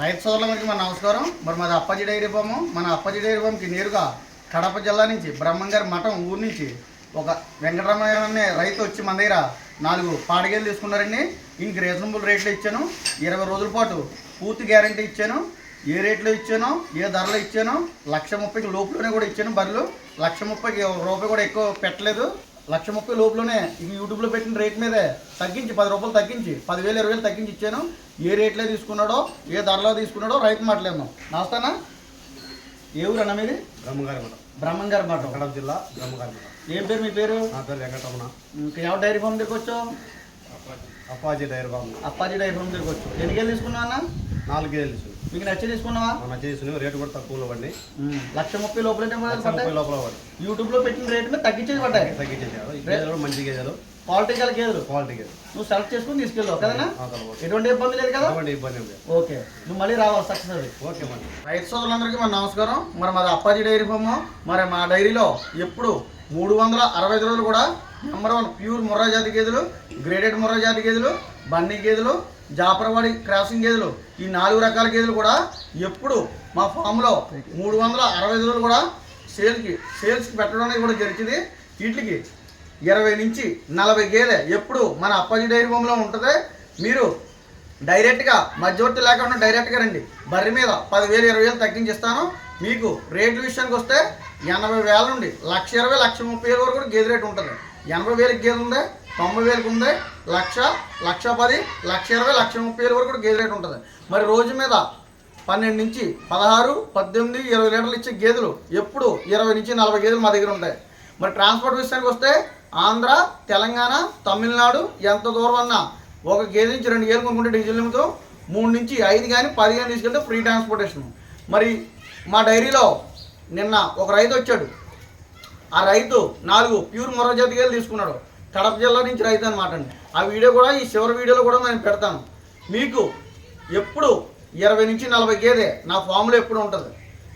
రైతు సోదరులకి మన నమస్కారం. మరి మాది అప్పాజీ డైరీ ఫాము. మన అప్పజి డైరీ ఫామ్కి నేరుగా కడప జిల్లా నుంచి బ్రహ్మంగారి మఠం ఊరు నుంచి ఒక వెంకటరమణ అనే రైతు వచ్చి మన దగ్గర నాలుగు పాడగేలు తీసుకున్నారండి. ఇంక రీజనబుల్ రేట్లో ఇచ్చాను. ఇరవై రోజుల పాటు పూర్తి గ్యారంటీ ఇచ్చాను. ఏ రేట్లో ఇచ్చానో ఏ ధరలో ఇచ్చానో లక్ష ముప్పైకి లోపులోనే కూడా ఇచ్చాను బర్రెలు. లక్ష ముప్పైకి ఒక రూపాయి కూడా ఎక్కువ పెట్టలేదు. లక్ష ముప్పై లోపులోనే ఇది యూట్యూబ్లో పెట్టిన రేట్ మీదే తగ్గించి పది రూపాయలు తగ్గించి పదివేలు ఇరవై వేలు తగ్గించి ఇచ్చాను. ఏ రేట్లో తీసుకున్నాడో ఏ ధరలో తీసుకున్నాడో రైతు మాట్లాడలేము నమస్తానా? ఏ ఊరు అన్న మీది? బ్రహ్మగారి మఠం బ్రహ్మం గారి మాట కడప జిల్లా బ్రహ్మగారి మఠం ఏం పేరు మీ పేరు? నా పేరు వెంకటరమణ. ఇంకా ఎవరు డైరీ ఫామ్ దగ్గరికి వచ్చావు? Appaji. Dairy farm. Appaji dairy farm దగ్గరికి వచ్చావు. ఎన్ని కేలు తీసుకున్నావు అన్న? నాలుగు కేజీలు ఇచ్చింది మీకు నచ్చి తీసుకున్నావా మన చేసిన రేటు కూడా తక్కువలో పడినాయి. లక్ష ముప్పై లోపల ముప్పై లోపల పడి యూట్యూబ్లో పెట్టిన రేట్ మీద తగ్గించేది పడ్డాయి. తగ్గించేది కాదు మంచి గేదెలు. క్వాలిటీ గల గేదెలు? క్వాలిటీ గేదెలు. నువ్వు సెలెక్ట్ చేసుకుని తీసుకెళ్ళావు కదనా తర్వాత ఎటువంటి ఇబ్బంది లేదు కదా? ఇబ్బంది ఓకే. నువ్వు మళ్ళీ రావాలి సక్సెస్ అది ఓకే మరి. రైతు సోదరులందరికీ మన నమస్కారం. మరి మాది అప్పాజీ డైరీ ఫామ్. మరి మా డైరీలో ఎప్పుడు మూడు వందల అరవై ఐదు రోజులు కూడా నెంబర్ వన్ ప్యూర్ ముర్రా జాతి గేదెలు గ్రేడెడ్ ముర్రా జాతి గేదెలు బన్నీ గేదెలు జాపరవాడి క్రాసింగ్ గేదెలు ఈ నాలుగు రకాల గేదెలు కూడా ఎప్పుడు మా ఫామ్లో మూడు వందల అరవై ఐదు కూడా సేల్కి సేల్స్కి పెట్టడానికి కూడా జరిగింది. వీటికి ఇరవై నుంచి నలభై గేదె ఎప్పుడు మన అప్పాజీ డైరీ ఫామ్లో ఉంటుంది. మీరు డైరెక్ట్గా మధ్యవర్తి లేకుండా డైరెక్ట్గా రండి. బర్రె మీద పదివేలు ఇరవై వేలు తగ్గించిస్తాను మీకు రేట్ల విషయానికి వస్తే ఎనభై వేల నుండి లక్ష ఇరవై లక్ష ముప్పై వేల వరకు గేదె రేటు ఉంటుంది. ఎనభై వేలకు గేదె ఉంది? తొంభై వేలకు ఉంది? లక్ష లక్ష పది లక్ష ఇరవై లక్ష ముప్పై వేల వరకు గేదె రేటు ఉంటుంది. మరి రోజు మీద పన్నెండు నుంచి పదహారు పద్దెనిమిది ఇరవై లీటర్లు ఇచ్చే గేదెలు ఎప్పుడు ఇరవై నుంచి నలభై గేదెలు మా దగ్గర ఉంటాయి. మరి ట్రాన్స్పోర్ట్ విషయానికి వస్తే ఆంధ్ర తెలంగాణ తమిళనాడు ఎంత దూరం అన్నా ఒక గేదె నుంచి రెండు గేదెలు కొనుక్కుంటే డీజిల్ నిమితో మూడు నుంచి ఐదు కానీ పది కానీ తీసుకెళ్తే ఫ్రీ ట్రాన్స్పోర్టేషన్. మరి మా డైరీలో నిన్న ఒక రైతు వచ్చాడు. ఆ రైతు నాలుగు ప్యూర్ మరో జాతి తీసుకున్నాడు. కడప జిల్లా నుంచి రైతు అనమాట అండి. ఆ వీడియో కూడా ఈ చివరి వీడియోలో కూడా నేను పెడతాను. మీకు ఎప్పుడు ఇరవై నుంచి నలభై గేదె నా ఫామ్లో ఎప్పుడు ఉంటుంది?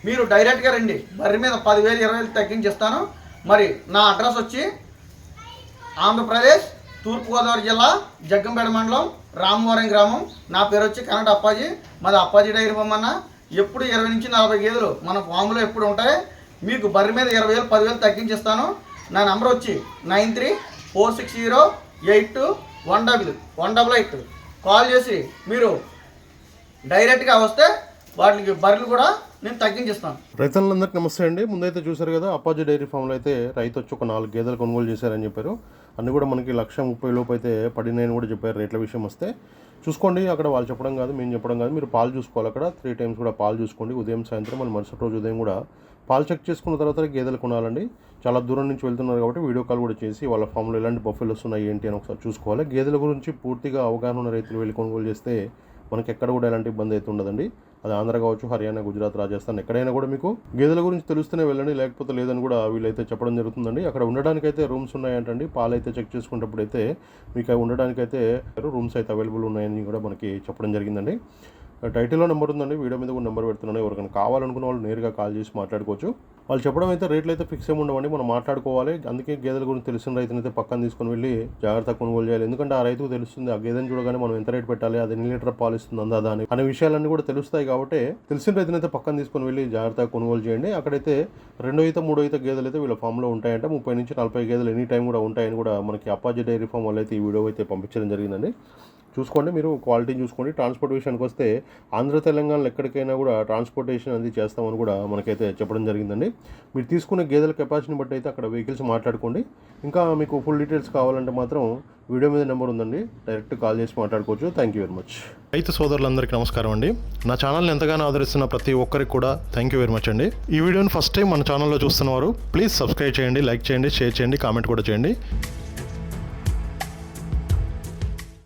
మీరు డైరెక్ట్గా రండి. బర్రి మీద పదివేలు ఇరవై వేలు తగ్గించిస్తాను. మరి నా అడ్రస్ వచ్చి ఆంధ్రప్రదేశ్ తూర్పుగోదావరి జిల్లా జగ్గంపేట మండలం రామవరం గ్రామం. నా పేరు వచ్చి కనట అప్పాజీ. మాది అప్పాజీ డైరీ బొమ్మన్న ఎప్పుడు ఇరవై నుంచి నలభై గేదెలు మన ఫామ్లో ఎప్పుడు ఉంటాయి? మీకు బర్రె మీద ఇరవై వేలు పదివేలు తగ్గించిస్తాను. నా నెంబర్ వచ్చి nine three four six zero eight two one double one double eight call చేసి మీరు డైరెక్ట్గా వస్తే వాటికి బర్రెలు కూడా నేను తగ్గించిస్తాను. రైతులందరికీ నమస్తే అండి. ముందైతే చూశారు కదా అప్పాజీ డైరీ ఫామ్లో అయితే రైతు వచ్చి ఒక నాలుగు గేదెలు కొనుగోలు చేశారని చెప్పారు. అన్ని కూడా మనకి లక్ష ముప్పై లోపు అయితే పడినాయని కూడా చెప్పారు రేట్ల విషయం వస్తే. చూసుకోండి అక్కడ వాళ్ళు చెప్పడం కాదు మేము చెప్పడం కాదు మీరు పాలు చూసుకోవాలి అక్కడ. త్రీ టైమ్స్ కూడా పాలు చూసుకోండి. ఉదయం సాయంత్రం మళ్ళీ మరుసటి రోజు ఉదయం కూడా పాలు చెక్ చేసుకున్న తర్వాత గేదెలు కొనాలండి. చాలా దూరం నుంచి వెళ్తున్నారు కాబట్టి వీడియో కాల్ కూడా చేసి వాళ్ళ ఫామ్లో ఎలాంటి బఫెలు వస్తున్నాయి ఏంటి అని ఒకసారి చూసుకోవాలి. గేదెల గురించి పూర్తిగా అవగాహన ఉన్న రైతులు వెళ్ళి కొనుగోలు చేస్తే మనకి ఎక్కడ కూడా ఎలాంటి ఇబ్బంది అయితే ఉండదండి. అది ఆంధ్ర కావచ్చు హర్యానా గుజరాత్ రాజస్థాన్ ఎక్కడైనా కూడా మీకు గేదెల గురించి తెలుస్తూనే వెళ్ళండి లేకపోతే లేదని కూడా వీళ్ళైతే చెప్పడం జరుగుతుందండి. అక్కడ ఉండడానికైతే రూమ్స్ ఉన్నాయంటండి. పాలు అయితే చెక్ చేసుకునేటప్పుడు అయితే మీకు ఉండడానికైతే రూమ్స్ అయితే అవైలబుల్ ఉన్నాయని కూడా మనకి చెప్పడం జరిగిందండి. టైటిల్లో నెంబర్ ఉందండి వీడియో మీద కూడా నెంబర్ పెడుతున్నాను. ఎవరికైనా కావాలనుకున్న వాళ్ళు నేరుగా కాల్ చేసి మాట్లాడుకోవచ్చు. వాళ్ళు చెప్పడం అయితే రేట్లు అయితే ఫిక్స్ ఏమి ఉండవండి మనం మాట్లాడుకోవాలి. అందుకే గేదెల గురించి తెలిసిన రైతునైతే పక్కన తీసుకొని వెళ్ళి జాగ్రత్త కొనుగోలు చేయాలి. ఎందుకంటే ఆ రైతుకు తెలుస్తుంది ఆ గేదెని చూడగానే మనం ఎంత రేట్ పెట్టాలి అది ఎన్ని లీటర్ పాలిస్తుంది అందా అని. అనే విషయాలన్నీ కూడా తెలుస్తాయి కాబట్టి తెలిసిన రైతునైతే పక్కన తీసుకొని వెళ్ళి జాగ్రత్తగా కొనుగోలు చేయండి. అక్కడైతే రెండో అయితే మూడో అయితే గేదెలు అయితే వీళ్ళ ఫామ్లో ఉంటాయంటే. ముప్పై నుంచి నలభై గేదెలు ఎనీ టైం కూడా ఉంటాయని కూడా మనకి అప్పాజీ డైరీ ఫామ్ వాళ్ళు అయితే ఈ వీడియో అయితే పంపించడం జరిగిందండి. చూసుకోండి మీరు క్వాలిటీని చూసుకోండి. ట్రాన్స్పోర్ట్ విషయానికి వస్తే ఆంధ్ర తెలంగాణలో ఎక్కడికైనా కూడా ట్రాన్స్పోర్టేషన్ అది చేస్తామని కూడా మనకైతే చెప్పడం జరిగిందండి. మీరు తీసుకునే గేదెల కెపాసిటీని బట్టి అయితే అక్కడ వెహికల్స్ మాట్లాడుకోండి. ఇంకా మీకు ఫుల్ డీటెయిల్స్ కావాలంటే మాత్రం వీడియో మీద నెంబర్ ఉందండి. డైరెక్ట్ కాల్ చేసి మాట్లాడుకోవచ్చు. Thank you very much. రైతు సోదరులందరికీ నమస్కారం అండి. నా ఛానల్ని ఎంతగానో ఆదరిస్తున్న ప్రతి ఒక్కరికి కూడా థ్యాంక్ యూ వెరీ మచ్ అండి. ఈ వీడియోని ఫస్ట్ టైం మన ఛానల్లో చూస్తున్నవారు ప్లీజ్ సబ్స్క్రైబ్ చేయండి లైక్ చేయండి షేర్ చేయండి కామెంట్ కూడా చేయండి.